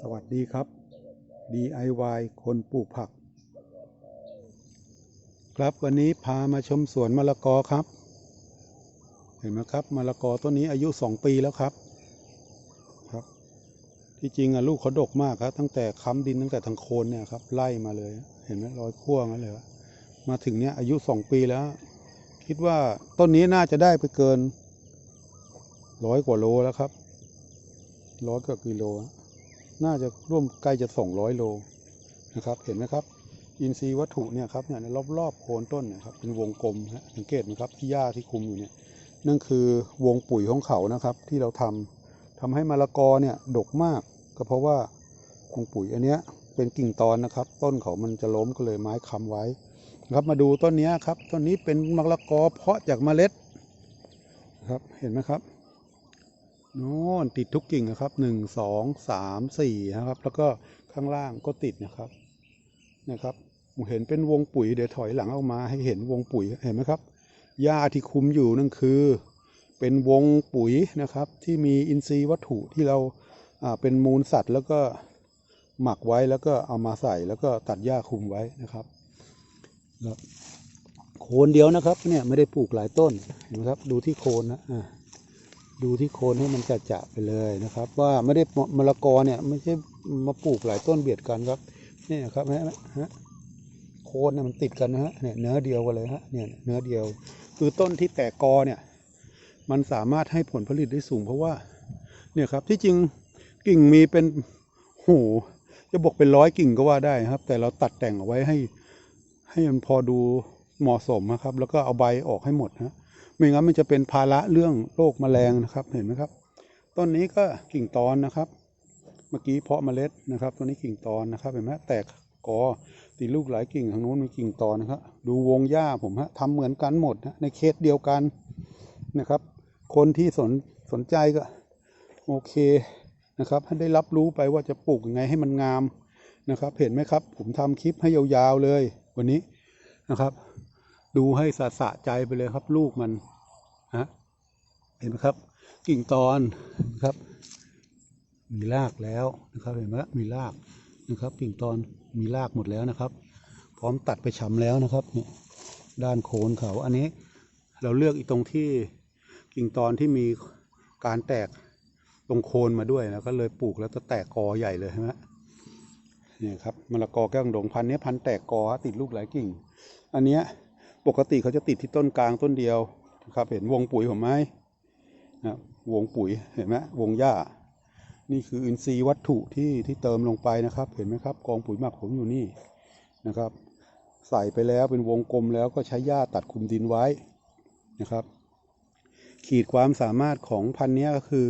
สวัสดีครับ DIY คนปลูกผัก ครับวันนี้พามาชมสวนมะละกอครับ เห็นไหมครับมะละกอต้นนี้อายุ 2 ปีแล้วครับครับ ที่จริงอะลูกเขาดกมากครับ ตั้งแต่ค้ำดินตั้งแต่ทางโคนเนี่ยครับไล่มาเลย เห็นไหมรอยขั้วงั้นเลยมาถึงเนี้ยอายุ 2 ปีแล้ว คิดว่าต้นนี้น่าจะได้ไปเกินร้อยกว่าโลแล้วครับร้อยกว่ากิโลอะ น่าจะร่วมใกล้จะสองร้อยโลนะครับเห็นไหมครับ อินทรีย์วัตถุเนี่ยครับเนี่ยรอบรอบๆโคนต้นนะครับเป็นวงกลมฮะสังเกตไหมครับที่หญ้าที่คุมอยู่เนี่ยนั่นคือวงปุ๋ยของเขานะครับ ที่เราทำทำให้มะละกอเนี่ยดกมาก ก็เพราะว่าวงปุ๋ยอันเนี้ยเป็นกิ่งตอนนะครับ ต้นเขามันจะล้มก็เลยไม้ค้ำไว้ครับมาดูต้นนี้ครับต้นนี้เป็นมะละกอเพาะจากเมล็ดนะครับเห็นไหมครับ โน่นติดทุกกิ่งนะครับหนึ่งสองสามสี่นะครับ แล้วก็ข้างล่างก็ติดนะครับนะครับผมเห็นเป็นวงปุ๋ยเดี๋ยวถอยหลังออกมาให้เห็นวงปุ๋ยเห็นไหมครับหญ้าที่คุมอยู่นั่นคือ เป็นวงปุ๋ยนะครับ ที่มีอินทรีย์วัตถุที่เราเป็นมูลสัตว์ แล้วก็หมักไว้แล้วก็เอามาใส่แล้วก็ตัดหญ้าคุมไว้นะครับโคนเดียวนะครับเนี่ยไม่ได้ปลูกหลายต้นเห็นไหมครับดูที่โคนนะ ดูที่โคนให้มันจะจะไปเลยนะครับ ว่าไม่ได้มะละกอเนี่ยไม่ใช่มาปลูกหลายต้นเบียดกันครับนี่ครับฮะฮะโคนเนี่ยมันติดกันนะฮะเนี่ยเนื้อเดียวกันเลยฮะเนี่ยเนื้อเดียว คือต้นที่แตกกอเนี่ยมันสามารถให้ผลผลิตได้สูงเพราะว่าเนี่ยครับที่จริงกิ่งมีเป็นโหจะบอกเป็นร้อยกิ่งก็ว่าได้ครับ แต่เราตัดแต่งเอาไว้ให้ ให้มันพอดูเหมาะสมนะครับ แล้วก็เอาใบออกให้หมดนะ ไม่งั้นมันจะเป็นภาระเรื่องโรคแมลงนะครับเห็นไหมครับ ต้นนี้ก็กิ่งตอนนะครับ เมื่อกี้เพาะเมล็ดนะครับต้นนี้กิ่งตอนนะครับเห็นไหมแตกกอตีลูกหลายกิ่งทางนู้นมีกิ่งตอนนะครับดูวงหญ้าผมฮะทำเหมือนกันหมดนะในเคสเดียวกันนะครับ คนที่สนสนใจก็โอเคนะครับให้ได้รับรู้ไปว่าจะปลูกยังไงให้มันงามนะครับ เห็นไหมครับ ผมทำคลิปให้ยาวๆเลย วันนี้นะครับ ดูให้สะสะใจไปเลยครับ ลูกมันฮะเห็นไหมครับ กิ่งตอนนะครับ มีรากแล้วนะครับ เห็นไหมมีรากนะครับ กิ่งตอนมีรากหมดแล้วนะครับ พร้อมตัดไปชำแล้วนะครับเนี่ยด้านโคนเขาอันนี้เราเลือกอีกตรงที่กิ่งตอนที่มีการแตกตรงโคนมาด้วยนะก็เลยปลูกแล้วจะแตกกอใหญ่เลยใช่ไหมเนี่ยครับมะละกอแก้วดงพันนี้พันแตกกอติดลูกหลายกิ่ง อันเนี้ย ปกติเขาจะติดที่ต้นกลางต้นเดียวนะครับเห็นวงปุ๋ยผมไหมนะวงปุ๋ยเห็นไหมวงหญ้า นี่คืออินทรีย์วัตถุที่ที่เติมลงไปนะครับ เห็นไหมครับกองปุ๋ยหมักผมอยู่นี่นะครับ ใส่ไปแล้วเป็นวงกลมแล้วก็ใช้หญ้าตัดคุมดินไว้นะครับ ขีดความสามารถของพันธุ์นี้ก็คือ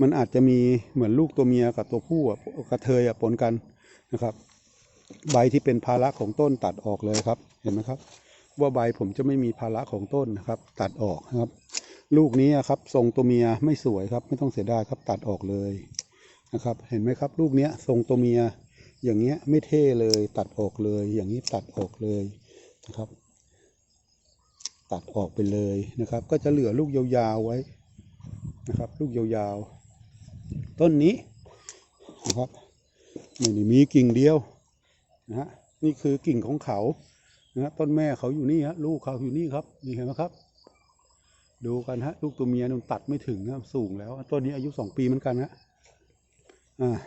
มันอาจจะมีเหมือนลูกตัวเมียกับตัวผู้กระเทยอะปนกันนะครับ ใบที่เป็นภาระของต้นตัดออกเลยครับเห็นไหมครับ ว่าใบผมจะไม่มีภาระของต้นนะครับ ตัดออกนะครับ ลูกนี้ครับทรงตัวเมียไม่สวยครับ ไม่ต้องเสียดายครับตัดออกเลยนะครับ เห็นไหมครับ ลูกเนี้ยทรงตัวเมียอย่างเงี้ยไม่เท่เลยตัดออกเลย อย่างนี้ตัดออกเลยนะครับ ตัดออกไปเลยนะครับ ก็จะเหลือลูกยาวๆไว้นะครับ ลูกยาวๆต้นนี้นะครับไม่ได้มีกิ่งเดียวนะฮะนี่คือกิ่งของเขา นะต้นแม่เขาอยู่นี่ฮะลูกเขาอยู่นี่ครับนี่เห็นไหมครับ ดูกันฮะ ลูกตัวเมียนุ่นตัดไม่ถึงนะสูงแล้วต้นนี้อายุสองปีเหมือนกันฮะอ่า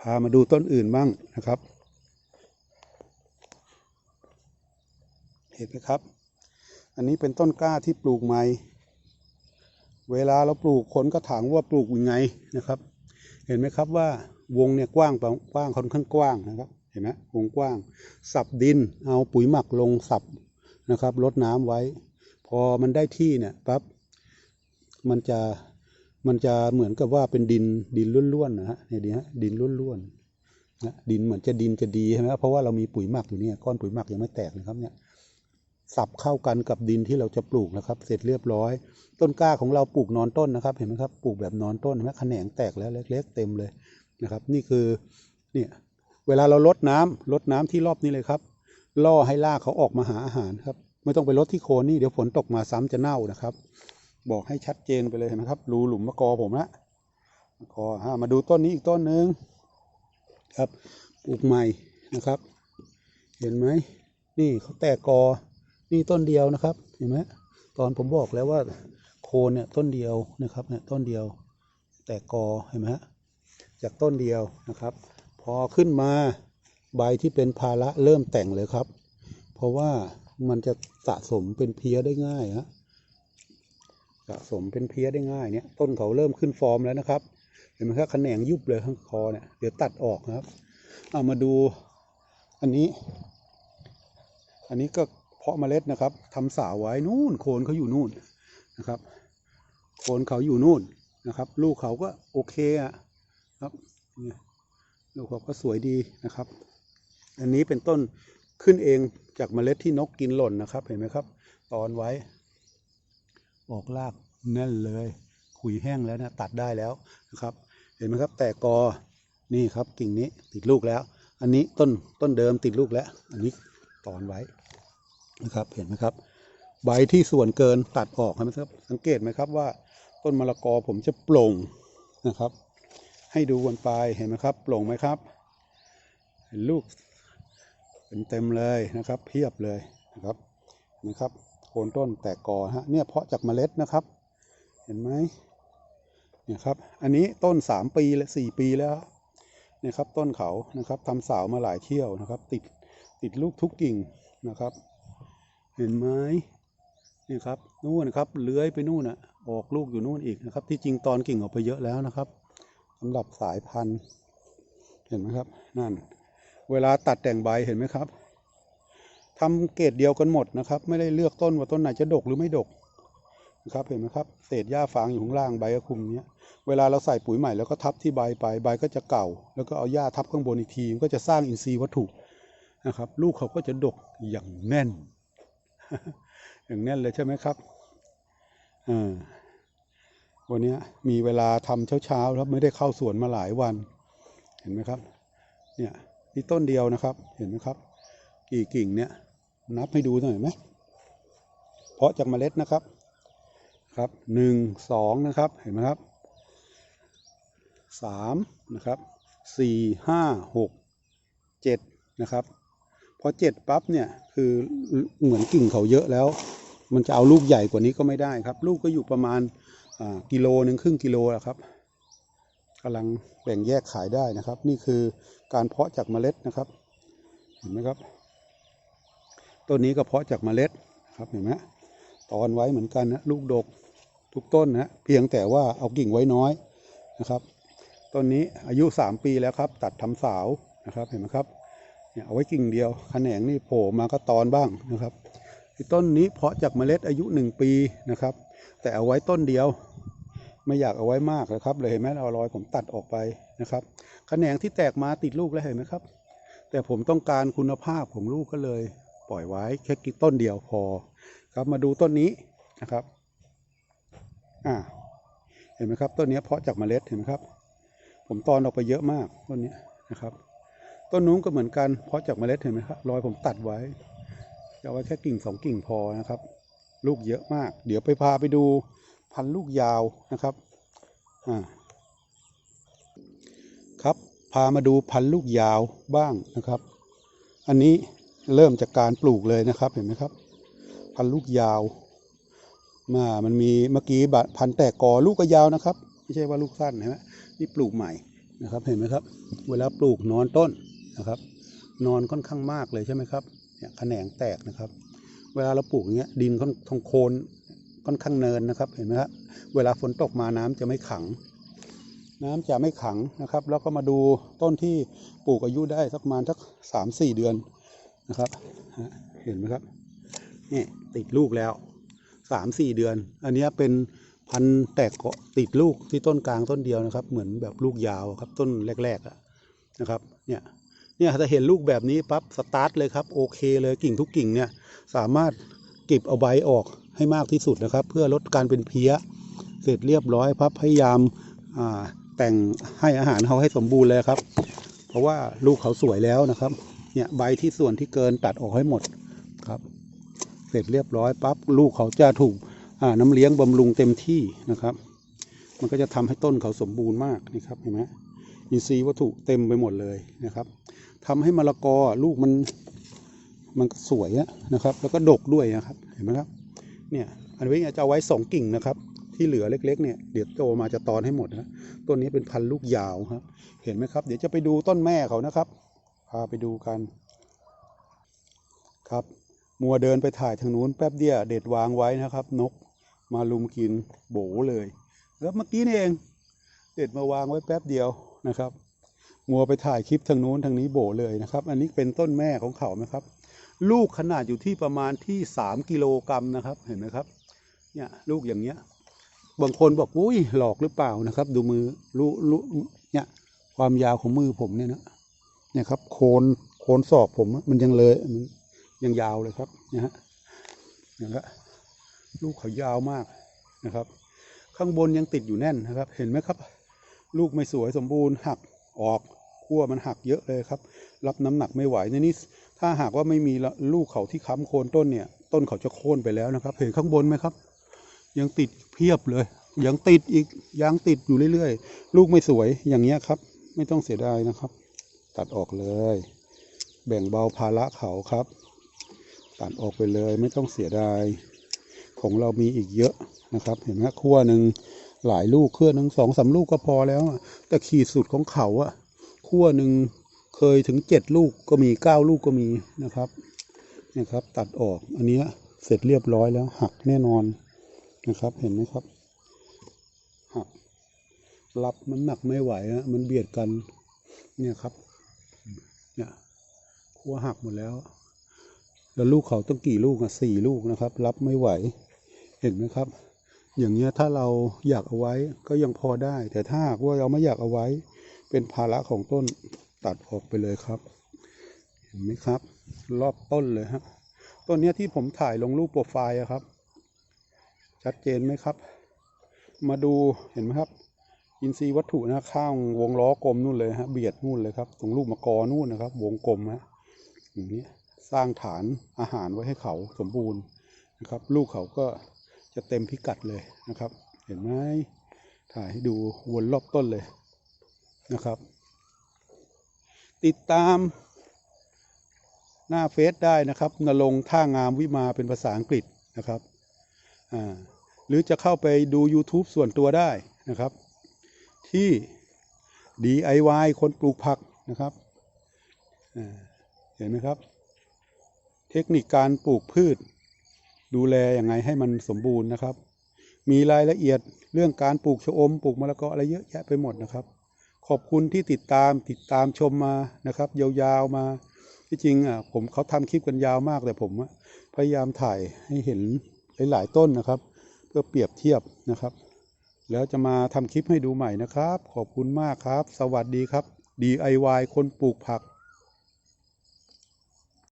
พามาดูต้นอื่นบ้างนะครับ เห็นไหมครับ อันนี้เป็นต้นกล้าที่ปลูกใหม่ เวลาเราปลูกคนก็ถามว่าปลูกยังไงนะครับ เห็นไหมครับว่าวงเนี่ยกว้างกว้างค่อนข้างกว้างนะครับ เห็นไหมวงกว้าง สับดินเอาปุ๋ยหมักลงสับนะครับลดน้ำไว้ พอมันได้ที่เนี่ยปั๊บมันจะมันจะเหมือนกับว่าเป็นดินดินล้วนๆนะฮะเนี่ยดีฮะดินล้วนๆนะดินเหมือนจะดินจะดีใช่ไหมเพราะว่าเรามีปุ๋ยหมักอยู่เนี่ยก้อนปุ๋ยหมักยังไม่แตกนะครับเนี่ยสับเข้ากันกับดินที่เราจะปลูกนะครับ เสร็จเรียบร้อย ต้นกล้าของเราปลูกนอนต้นนะครับเห็นไหมครับปลูกแบบนอนต้นเห็นไหมแขนงแตกแล้วเล็ก ๆ เต็มเลยนะครับ นี่คือเนี่ย เวลาเราลดน้ำลดน้ำที่รอบนี้เลยครับ ล่อให้รากเขาออกมาหาอาหารครับ ไม่ต้องไปลดที่โคนนี่เดี๋ยวฝนตกมาซ้ำจะเน่านะครับ บอกให้ชัดเจนไปเลยเห็นไหมครับ รูหลุมมะกอผมนะคอฮะมาดูต้นนี้อีกต้นหนึ่งครับปลูกใหม่นะครับ เห็นไหมนี่เขาแตกกอนี่ต้นเดียวนะครับ เห็นไหมตอนผมบอกแล้วว่าโคนเนี่ยต้นเดียวนะครับเนี่ยต้นเดียว แตกกอเห็นไหมฮะจากต้นเดียวนะครับ พอขึ้นมาใบที่เป็นภาระเริ่มแต่งเลยครับ เพราะว่ามันจะสะสมเป็นเพี้ยได้ง่ายฮะสะสมเป็นเพี้ยได้ง่ายเนี่ยต้นเขาเริ่มขึ้นฟอร์มแล้วนะครับ เห็นไหมครับแขนงยุบเลยข้างคอเนี่ยเดี๋ยวตัดออกครับเอามาดูอันนี้ อันนี้ก็เพาะเมล็ดนะครับทำสาวไว้นู่นโคนเขาอยู่นู่นนะครับ โคนเขาอยู่นู่นนะครับ ลูกเขาก็โอเคอะครับ เนี่ยลูกเขาก็สวยดีนะครับ อันนี้เป็นต้นขึ้นเองจากเมล็ดที่นกกินหล่นนะครับ เห็นไหมครับ ตอนไว้ ออกรากแน่นเลย ขุยแห้งแล้วนะตัดได้แล้วนะครับ เห็นไหมครับ แต่กอนี่ครับกิ่งนี้ติดลูกแล้ว อันนี้ต้นต้นเดิมติดลูกแล้ว อันนี้ตอนไว้นะครับเห็นไหมครับใบที่ส่วนเกินตัดออกนไหมครับสังเกตไหมครับว่า ต้นมะละกอผมจะโปร่งนะครับ ให้ดูกันไปเห็นไหมครับโปร่งไหมครับเห็นลูกเป็นเต็มเลยนะครับ เพียบเลยนะครับเห็นไหมครับโคนต้นแตกกอฮะเนี่ยเพาะจากเมล็ดนะครับ เห็นไหมเนี่ยครับอันนี้ต้นสามปีและสี่ปีแล้วเนี่ยครับต้นเขานะครับทำสาวมาหลายเที่ยวนะครับ ติดติดลูกทุกกิ่งนะครับ เห็นไหมนี่ครับนู่นนะครับเลื้อยไปนู่นอะออกลูกอยู่นู่นอีกนะครับ ที่จริงตอนกิ่งออกไปเยอะแล้วนะครับำหรับสายพันธุ์ เห็นไหมครับ นั่น เวลาตัดแต่งใบเห็นไหมครับทำเกรดเดียวกันหมดนะครับ ไม่ได้เลือกต้นว่าต้นไหนจะดกหรือไม่ดกนะครับเห็นไหมครับเศษหญ้าฟางอยู่ข้างล่างใบก็คุมเนี้ยเวลาเราใส่ปุ๋ยใหม่แล้วก็ทับที่ใบไปใบก็จะเก่า แล้วก็เอาหญ้าทับข้างบนอีกทีมันก็จะสร้างอินทรีย์วัตถุนะครับ ลูกเขาก็จะดกอย่างแน่น อย่างแน่นเลยใช่ไหมครับอ่า วันนี้มีเวลาทำเช้าๆครับไม่ได้เข้าสวนมาหลายวัน เห็นไหมครับ เนี่ยนี่ต้นเดียวนะครับ เห็นไหมครับ กี่กิ่งเนี่ย นับให้ดูหน่อยไหมเพาะจากเมล็ดนะครับ ครับหนึ่งสองนะครับ เห็นไหมครับสามนะครับสี่ห้าหกเจ็ดนะครับพอเจ็ดปั๊บเนี่ยคือเหมือนกิ่งเขาเยอะแล้ว มันจะเอาลูกใหญ่กว่านี้ก็ไม่ได้ครับ ลูกก็อยู่ประมาณ กิโลหนึ่งครึ่งกิโลอะครับกำลังแบ่งแยกขายได้นะครับ นี่คือการเพาะจากเมล็ดนะครับ เห็นไหมครับต้นนี้ก็เพาะจากเมล็ดครับเห็นไหมตอนไว้เหมือนกันนะลูกดกทุกต้นนะเพียงแต่ว่าเอากิ่งไว้น้อยนะครับต้นนี้อายุ 3 ปีแล้วครับ ตัดทำสาวนะครับเห็นไหมครับเนี่ยเอาไว้กิ่งเดียวแขนงนี่โผล่มาก็ตอนบ้างนะครับต้นนี้เพาะจากเมล็ดอายุ 1 ปีนะครับ แต่เอาไว้ต้นเดียว ไม่อยากเอาไว้มากนะครับ เลยเห็นไหมเอารอยผมตัดออกไปนะครับแขนงที่แตกมาติดลูกแล้วเห็นไหมครับ แต่ผมต้องการคุณภาพของลูกก็เลย ปล่อยไว้แค่ต้นเดียวพอ ครับมาดูต้นนี้นะครับอ่าเห็นไหมครับต้นนี้เพาะจากเมล็ดเห็นไหมครับ ผมตอนออกไปเยอะมากต้นนี้นะครับ ต้นนู้นก็เหมือนกันเพาะจากเมล็ดเห็นไหมครับรอยผมตัดไว้จะเอาไว้แค่กิ่งสองกิ่งพอนะครับ ลูกเยอะมาก เดี๋ยวไปพาไปดูพันลูกยาวนะครับอ่าครับพามาดูพันลูกยาวบ้างนะครับ อันนี้เริ่มจากการปลูกเลยนะครับเห็นไหมครับ พันลูกยาวมามันมีเมื่อกี้บพันแตกกอลูกก็ยาวนะครับ ไม่ใช่ว่าลูกสั้นนะฮะนี่ปลูกใหม่นะครับเห็นไหมครับ เวลาปลูกนอนต้นนะครับ นอนค่อนข้างมากเลยใช่ไหมครับเนี่ยแขนงแตกนะครับ เวลาเราปลูกอย่างเงี้ยดินค่อนทองโคนค่อนข้างเนินนะครับเห็นไหมครับเวลาฝนตกมาน้ำจะไม่ขัง น้ำจะไม่ขังนะครับ แล้วก็มาดูต้นที่ปลูกอายุได้สักประมาณสักสามสี่เดือนนะครับ เห็นไหมครับนี่ติดลูกแล้วสามสี่เดือน อันนี้เป็นพันแตกเกาะติดลูกที่ต้นกลางต้นเดียวนะครับ เหมือนแบบลูกยาวครับต้นแรกๆนะครับ เนี่ย เนี่ยถ้าเห็นลูกแบบนี้ปั๊บสตาร์ทเลยครับโอเคเลยกิ่งทุกกิ่งเนี่ยสามารถเก็บเอาใบออกให้มากที่สุดนะครับ เพื่อลดการเป็นเพี้ย เสร็จเรียบร้อยพับพยายามาแต่งให้อาหารเขาให้สมบูรณ์เลยครับ เพราะว่าลูกเขาสวยแล้วนะครับเนี่ยใบที่ส่วนที่เกินตัดออกให้หมดครับ เสร็จเรียบร้อยปั๊บลูกเขาจะถูกน้ำเลี้ยงบำรุงเต็มที่นะครับ มันก็จะทำให้ต้นเขาสมบูรณ์มากนี่ครับเห็นไหมอินทรีย์วัตถุเต็มไปหมดเลยนะครับ ทำให้มะละกอลูกมันมันสวยนะครับ แล้วก็ดกด้วยนะครับ เห็นไหมครับ เนี่ยอันนี้จะเอาไว้สองกิ่งนะครับ ที่เหลือเล็ก ๆ เนี่ยเดี๋ยวโตมาจะตอนให้หมดนะต้นนี้เป็นพันลูกยาวครับ เห็นไหมครับ เดี๋ยวจะไปดูต้นแม่เขานะครับ พาไปดูกัน ครับ มัวเดินไปถ่ายทางนู้นแป๊บเดียวเด็ดวางไว้นะครับ นกมาลุมกินโบเลย แล้วเมื่อกี้นี่เอง เด็ดมาวางไว้แป๊บเดียวนะครับ มัวไปถ่ายคลิปทางนู้นทางนี้โบเลยนะครับ อันนี้เป็นต้นแม่ของเขานะครับ ลูกขนาดอยู่ที่ประมาณที่สามกิโลกรัมนะครับ เห็นไหมครับ เนี่ยลูกอย่างเงี้ย บางคนบอกอุ้ยหลอกหรือเปล่านะครับ ดูมือรู้รู้เนี่ยความยาวของมือผมเนี่ยนะเนี่ยครับ โคนโคนศอกผมมันยังเลยมันยังยาวเลยครับนี่ฮะเนี่ยฮะลูกเขายาวมากนะครับ ข้างบนยังติดอยู่แน่นนะครับ เห็นไหมครับ ลูกไม่สวยสมบูรณ์หักออก ขั้วมันหักเยอะเลยครับ รับน้ำหนักไม่ไหวในนี้ถ้าหากว่าไม่มีลูกเขาที่ค้ำโคนต้นเนี่ย ต้นเขาจะโค่นไปแล้วนะครับ เห็นข้างบนไหมครับ ยังติดเพียบเลย ยังติดอีกยังติดอยู่เรื่อยๆ ลูกไม่สวยอย่างเงี้ยครับ ไม่ต้องเสียดายนะครับ ตัดออกเลย แบ่งเบาภาระเขาครับ ตัดออกไปเลยไม่ต้องเสียดาย ของเรามีอีกเยอะนะครับ เห็นไหมขั้วหนึ่งหลายลูกขั้วหนึ่งสองสามลูกก็พอแล้วแต่ขีดสุดของเขาอะ ขั้วหนึ่งเคยถึงเจ็ดลูกก็มีเก้าลูกก็มีนะครับเนี่ยครับ ตัดออกอันนี้เสร็จเรียบร้อยแล้วหักแน่นอนนะครับ เห็นไหมครับหักรับน้ำหนักไม่ไหวอะมันเบียดกัน เนี่ยครับ เนี่ยขั้วหักหมดแล้ว แล้วลูกเขาต้องกี่ลูกอะสี่ลูกนะครับ รับไม่ไหว เห็นไหมครับ อย่างเงี้ยถ้าเราอยากเอาไว้ก็ยังพอได้ แต่ถ้าว่าเราไม่อยากเอาไว้ เป็นภาระของต้นตัดออกไปเลยครับ เห็นไหมครับ รอบต้นเลยฮะต้นนี้ที่ผมถ่ายลงรูปโปรไฟล์ครับ ชัดเจนไหมครับ มาดูเห็นไหมครับ อินทรีย์วัตถุนะข้างวงล้อกลมนู่นเลยฮะเบียดนู่นเลยครับตรงลูกมะกอนู่นนะครับ วงกลมฮะอย่างนี้สร้างฐานอาหารไว้ให้เขาสมบูรณ์นะครับ ลูกเขาก็จะเต็มพิกัดเลยนะครับ เห็นไหมถ่ายให้ดูวนรอบต้นเลย นะครับ ติดตามหน้าเฟซได้นะครับนรงท่างามวิมาเป็นภาษาอังกฤษนะครับหรือจะเข้าไปดู YouTube ส่วนตัวได้นะครับ ที่ DIY คนปลูกผักนะครับเห็นไหมครับ เทคนิคการปลูกพืช ดูแลยังไงให้มันสมบูรณ์นะครับ มีรายละเอียดเรื่องการปลูกชะอม ปลูกมะละกออะไรเยอะแยะไปหมดนะครับ ขอบคุณที่ติดตามติดตามชมมานะครับ ยาวๆมาที่จริงอะผมเขาทำคลิปกันยาวมากแต่ผมพยายามถ่ายให้เห็นหลายๆต้นนะครับ เพื่อเปรียบเทียบนะครับ แล้วจะมาทำคลิปให้ดูใหม่นะครับ ขอบคุณมากครับ สวัสดีครับ DIY คนปลูกผัก